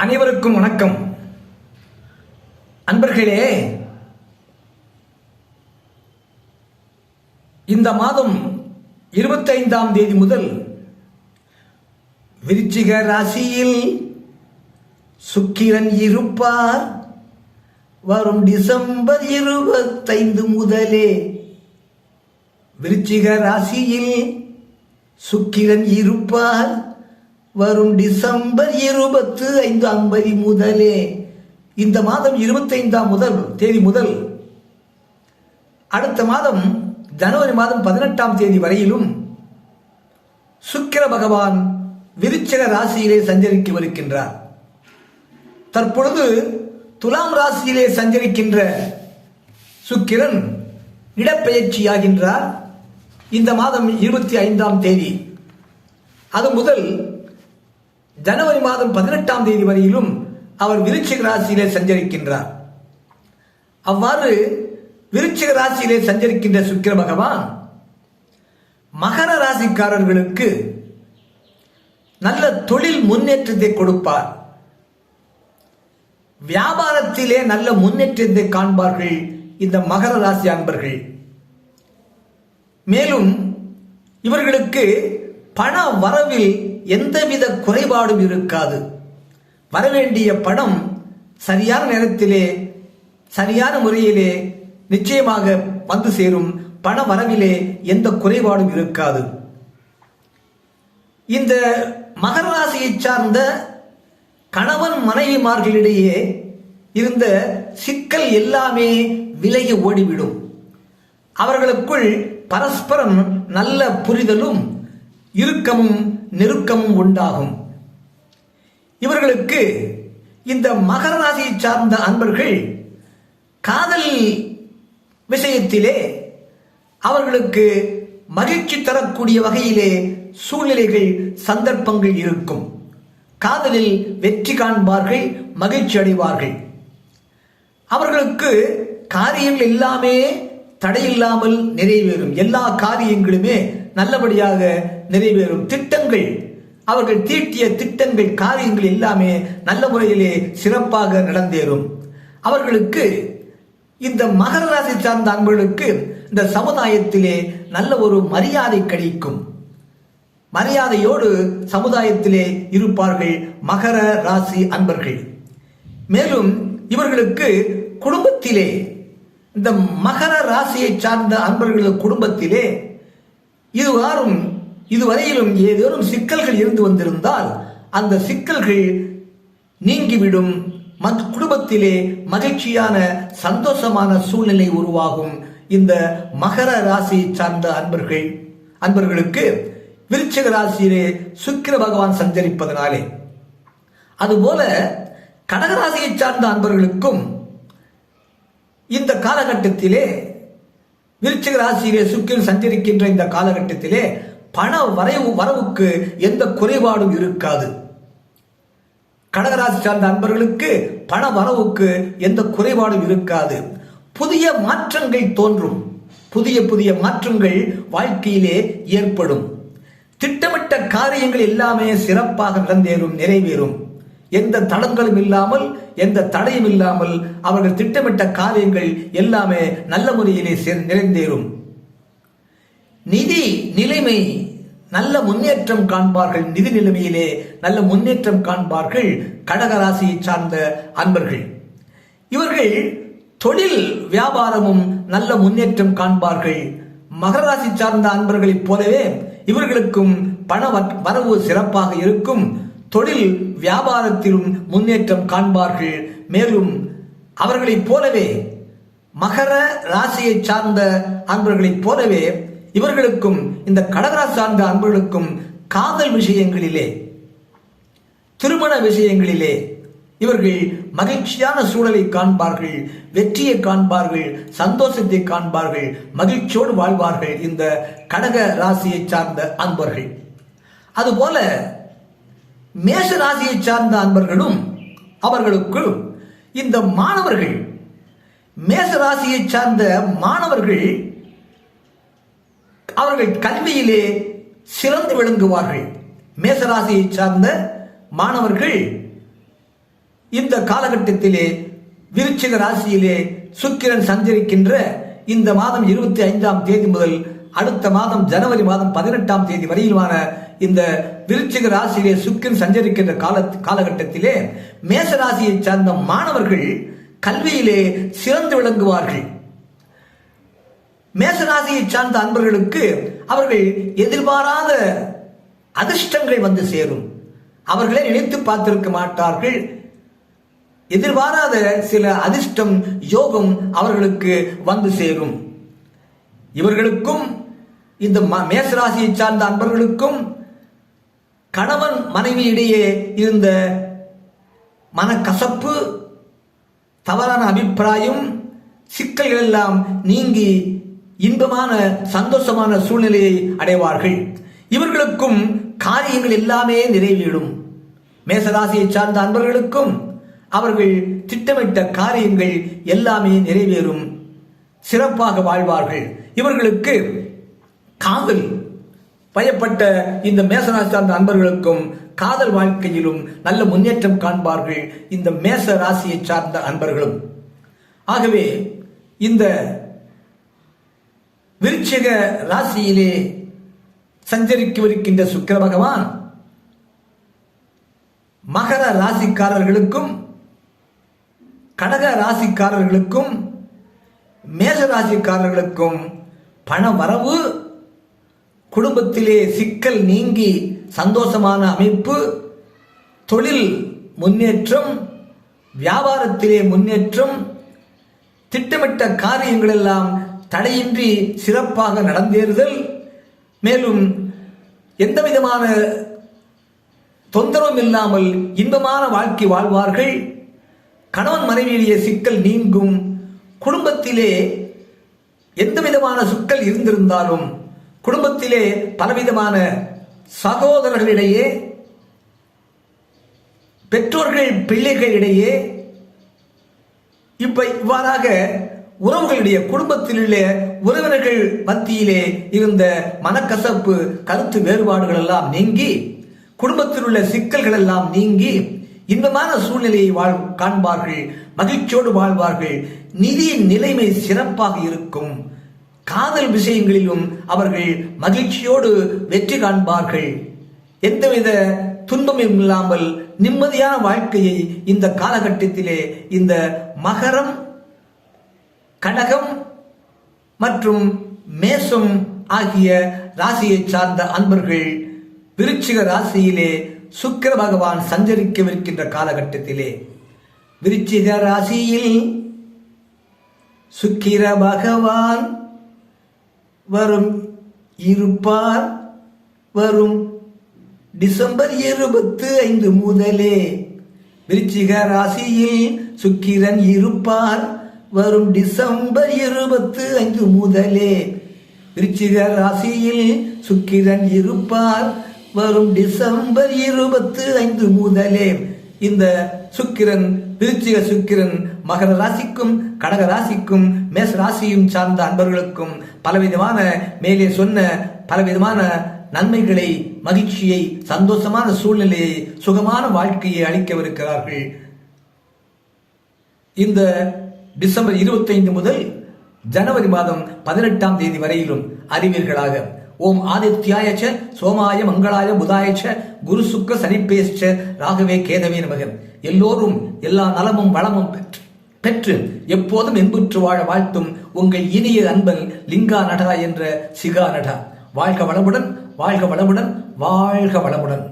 அனைவருக்கும் வணக்கம். அன்பர்களே இந்த மாதம் இருபத்தைந்தாம் தேதி முதல் விருச்சிக ராசியில் சுக்கிரன் இருப்பார். வரும் டிசம்பர் இருபத்தைந்து முதலே விருச்சிக ராசியில் சுக்கிரன் இருப்பார். வரும் டிசம்பர் இருபத்து ஐந்து ஐம்பது முதலே. இந்த மாதம் இருபத்தைந்தாம் முதல் தேதி முதல். அடுத்த மாதம் ஜனவரி மாதம் பதினெட்டாம் தேதி வரையிலும் சுக்கிர பகவான் விருச்சிக ராசியிலே சஞ்சரிக்கவிருக்கின்றார் தற்பொழுது துலாம் ராசியிலே சஞ்சரிக்கின்ற சுக்கிரன் இடப்பெயர்ச்சியாகின்றார் இந்த மாதம் இருபத்தி ஐந்தாம் தேதி. அது முதல் ஜனவரி மாதம் பதினெட்டாம் தேதி வரையிலும் அவர் விருச்சிக ராசியிலே சஞ்சரிக்கின்றார். அவ்வாறு விருச்சிக ராசியிலே சஞ்சரிக்கின்ற சுக்கிர பகவான் மகர ராசிக்காரர்களுக்கு நல்ல தொழில் முன்னேற்றத்தை கொடுப்பார். வியாபாரத்திலே நல்ல முன்னேற்றத்தை காண்பார்கள் இந்த மகர ராசி அன்பர்கள். மேலும் இவர்களுக்கு பண வரவில் எந்தவித குறைபாடும் இருக்காது. வரவேண்டிய பணம் சரியான நேரத்திலே சரியான முறையிலே நிச்சயமாக வந்து சேரும். பண வரவிலே எந்த குறைபாடும் இருக்காது. இந்த மகர ராசியை சார்ந்த கணவன் மனைவிமார்களிடையே இருந்த சிக்கல் எல்லாமே விலகி ஓடிவிடும். அவர்களுக்குள் பரஸ்பரம் நல்ல புரிதலும் இறுக்கமும் நெருக்கமும் உண்டாகும். இவர்களுக்கு இந்த மகர ராசியை சார்ந்த அன்பர்கள் காதல் விஷயத்திலே அவர்களுக்கு மகிழ்ச்சி தரக்கூடிய வகையிலே சூழ்நிலைகள் சந்தர்ப்பங்கள் இருக்கும். காதலில் வெற்றி காண்பார்கள் மகிழ்ச்சி அடைவார்கள். அவர்களுக்கு காரியங்கள் எல்லாமே தடையில்லாமல் நிறைவேறும். எல்லா காரியங்களுமே நல்லபடியாக நிறைவேறும் திட்டங்கள் அவர்கள் தீட்டிய திட்டங்கள் காரியங்கள் எல்லாமே நல்ல முறையிலே சிறப்பாக நடந்தேறும். அவர்களுக்கு இந்த மகர ராசி சார்ந்த அன்பர்களுக்கு இந்த சமுதாயத்திலே நல்ல ஒரு மரியாதை கிடைக்கும். மரியாதையோடு சமுதாயத்திலே இருப்பார்கள் மகர ராசி அன்பர்கள். மேலும் இவர்களுக்கு குடும்பத்திலே இந்த மகர ராசியை சார்ந்த அன்பர்களது குடும்பத்திலே இதுவாரும் இதுவரையிலும் ஏதேனும் சிக்கல்கள் இருந்து வந்திருந்தால் அந்த சிக்கல்கள் நீங்கிவிடும். மற்ற குடும்பத்திலே மகிழ்ச்சியான சந்தோஷமான சூழ்நிலை உருவாகும். இந்த மகர ராசியை சார்ந்த அன்பர்கள் அன்பர்களுக்கு விருச்சிக ராசியிலே சுக்கிர பகவான் சஞ்சரிப்பதனாலே. அதுபோல கடகராசியை சார்ந்த அன்பர்களுக்கும் இந்த காலகட்டத்திலே விருச்சிக ராசியிலே சுக்கிரன் சஞ்சரிக்கின்ற இந்த காலகட்டத்திலே பண வரைவு வரவுக்கு எந்த குறைபாடும் இருக்காது. கடகராசி சார்ந்த அன்பர்களுக்கு பண வரவுக்கு எந்த குறைபாடும் இருக்காது. புதிய மாற்றங்கள் தோன்றும். புதிய புதிய மாற்றங்கள் வாழ்க்கையிலே ஏற்படும். திட்டமிட்ட காரியங்கள் எல்லாமே சிறப்பாக நடந்தேறும் நிறைவேறும். எந்த தடங்களும் இல்லாமல் எந்த தடையும் இல்லாமல் அவர்கள் திட்டமிட்ட காரியங்கள் எல்லாமே நல்ல முறையிலே நிறைந்தேறும். நிதி நிலைமை நல்ல முன்னேற்றம் காண்பார்கள் நிதி நிலைமையிலே நல்ல முன்னேற்றம் காண்பார்கள் கடகராசியை சார்ந்த அன்பர்கள். இவர்கள் தொழில் வியாபாரமும் நல்ல முன்னேற்றம் காண்பார்கள். மகராசி சார்ந்த அன்பர்களைப் போலவே இவர்களுக்கும் பண வரவு சிறப்பாக இருக்கும். தொழில் வியாபாரத்திலும் முன்னேற்றம் காண்பார்கள். மேலும் அவர்களைப் போலவே மகர ராசியை சார்ந்த அன்பர்களைப் போலவே இவர்களுக்கும் இந்த கடகராசி சார்ந்த அன்பர்களுக்கும் காதல் விஷயங்களிலே திருமண விஷயங்களிலே இவர்கள் மகிழ்ச்சியான சூழலை காண்பார்கள் வெற்றியை காண்பார்கள் சந்தோஷத்தை காண்பார்கள் மகிழ்ச்சியோடு வாழ்வார்கள் இந்த கடக ராசியை சார்ந்த அன்பர்கள். அதுபோல மேஷ ராசியை சார்ந்த அன்பர்களும் அவர்களுக்கும் இந்த மாணவர்கள் மேச ராசியை சார்ந்த மாணவர்கள் அவர்கள் கல்வியிலே சிறந்து விளங்குவார்கள். மேசராசியை சார்ந்த மாணவர்கள் இந்த காலகட்டத்திலே விருச்சிக ராசியிலே சுக்கிரன் சஞ்சரிக்கின்ற இந்த மாதம் இருபத்தி ஐந்தாம் தேதி முதல் அடுத்த மாதம் ஜனவரி மாதம் பதினெட்டாம் தேதி வரையிலான இந்த விருச்சிக ராசியிலே சுக்கிரன் சஞ்சரிக்கின்ற கால காலகட்டத்திலே மேச ராசியை சார்ந்த மாணவர்கள் கல்வியிலே சிறந்து விளங்குவார்கள். மேசராசியை சார்ந்த அன்பர்களுக்கு அவர்கள் எதிர்பாராத அதிர்ஷ்டங்கள் வந்து சேரும். அவர்களே நினைத்து பார்த்திருக்க மாட்டார்கள். எதிர்பாராத சில அதிர்ஷ்டம் யோகம் அவர்களுக்கு வந்து சேரும். இவர்களுக்கும் இந்த ம- மேசராசியை சார்ந்த அன்பர்களுக்கும் கணவன் மனைவி இடையே இருந்த மனக்கசப்பு தவறான அபிப்பிராயம் சிக்கல்கள் எல்லாம் நீங்கி இன்பமான சந்தோஷமான சூழ்நிலையை அடைவார்கள். இவர்களுக்கும் காரியங்கள் எல்லாமே நிறைவேறும். மேசராசியை சார்ந்த அன்பர்களுக்கும் அவர்கள் திட்டமிட்ட காரியங்கள் எல்லாமே நிறைவேறும். சிறப்பாக வாழ்வார்கள். இவர்களுக்கு காதல். பயப்பட்ட இந்த மேசராசி சார்ந்த அன்பர்களுக்கும் காதல் வாழ்க்கையிலும் நல்ல முன்னேற்றம் காண்பார்கள் இந்த மேச ராசியை சார்ந்த அன்பர்களும். ஆகவே இந்த விருச்சிக ராசியிலே சஞ்சரிக்கவிருக்கின்ற சுக்கர பகவான் மகர ராசிக்காரர்களுக்கும் கடக ராசிக்காரர்களுக்கும் மேஷ ராசிக்காரர்களுக்கும் பண வரவு குடும்பத்திலே சிக்கல் நீங்கி சந்தோஷமான அமைப்பு தொழில் முன்னேற்றம் வியாபாரத்திலே முன்னேற்றம் திட்டமிட்ட காரியங்களெல்லாம் தடையின்றி சிறப்பாக நடந்தேறுதல். மேலும் எந்த விதமான தொந்தரவும் இல்லாமல் இன்பமான வாழ்க்கை வாழ்வார்கள். கணவன் மனைவியிலேயே சிக்கல் நீங்கும். குடும்பத்திலே எந்த விதமான சிக்கல் இருந்திருந்தாலும் குடும்பத்திலே பலவிதமான சகோதரர்களிடையே பெற்றோர்கள் பிள்ளைகளிடையே இப்ப இவ்வாறாக உறவுகளுடைய குடும்பத்திலே உறவினர்கள் மத்தியிலே இருந்த மனக்கசப்பு கருத்து வேறுபாடுகள் எல்லாம் நீங்கி குடும்பத்தில் உள்ள சிக்கல்கள் எல்லாம் நீங்கி இன்பமான சூழ்நிலையை வாழ் காண்பார்கள் மகிழ்ச்சியோடு வாழ்வார்கள் நிதியின் நிலைமை சிறப்பாக இருக்கும். காதல் விஷயங்களிலும் அவர்கள் மகிழ்ச்சியோடு வெற்றி காண்பார்கள். எந்தவித துன்பமும் இல்லாமல் நிம்மதியான வாழ்க்கையை இந்த காலகட்டத்திலே இந்த மகரம் கடகம் மற்றும் மேசம் ஆகிய ராசியை சார்ந்த அன்பர்கள் விருச்சிக ராசியிலே சுக்கிர பகவான் சஞ்சரிக்கவிருக்கின்ற காலகட்டத்திலே. விருச்சிக ராசியில் சுக்கிர பகவான் வரும் இருப்பார். வரும் டிசம்பர் இருபத்து ஐந்து முதலே விருச்சிக ராசியில் சுக்கிரன் இருப்பார். வரும் டிசம்பர் இருபத்து ஐந்து முதலே. விருச்சிக ராசியில் சுக்கிரன் இருப்பார். வரும் டிசம்பர் இருபத்து ஐந்து முதலே. இந்த சுக்கிரன் விருச்சிக சுக்கிரன் மகர ராசிக்கும் கடக ராசிக்கும் மேஷ ராசியும் சார்ந்த அன்பர்களுக்கும் பலவிதமான மேலே சொன்ன பலவிதமான நன்மைகளை மகிழ்ச்சியை சந்தோஷமான சூழ்நிலையை சுகமான வாழ்க்கையை அளிக்கவிருக்கிறார்கள். இந்த டிசம்பர் 25 முதல் ஜனவரி மாதம் பதினெட்டாம் தேதி வரையிலும் அறிவீர்களாக. ஓம் ஆதித்யாயச்ச சோமாய மங்களாய புதாயச்ச குரு சுக்க சனிப்பேச்ச ராகவே கேதவே நமக. எல்லோரும் எல்லா நலமும் வளமும் பெற்று பெற்று எப்போதும் இன்புற்று வாழ வாழ்த்தும் உங்கள் இனிய அன்பன் லிங்கா நடா என்ற சிகா நடா. வாழ்க வளமுடன் வாழ்க வளமுடன் வாழ்க வளமுடன்.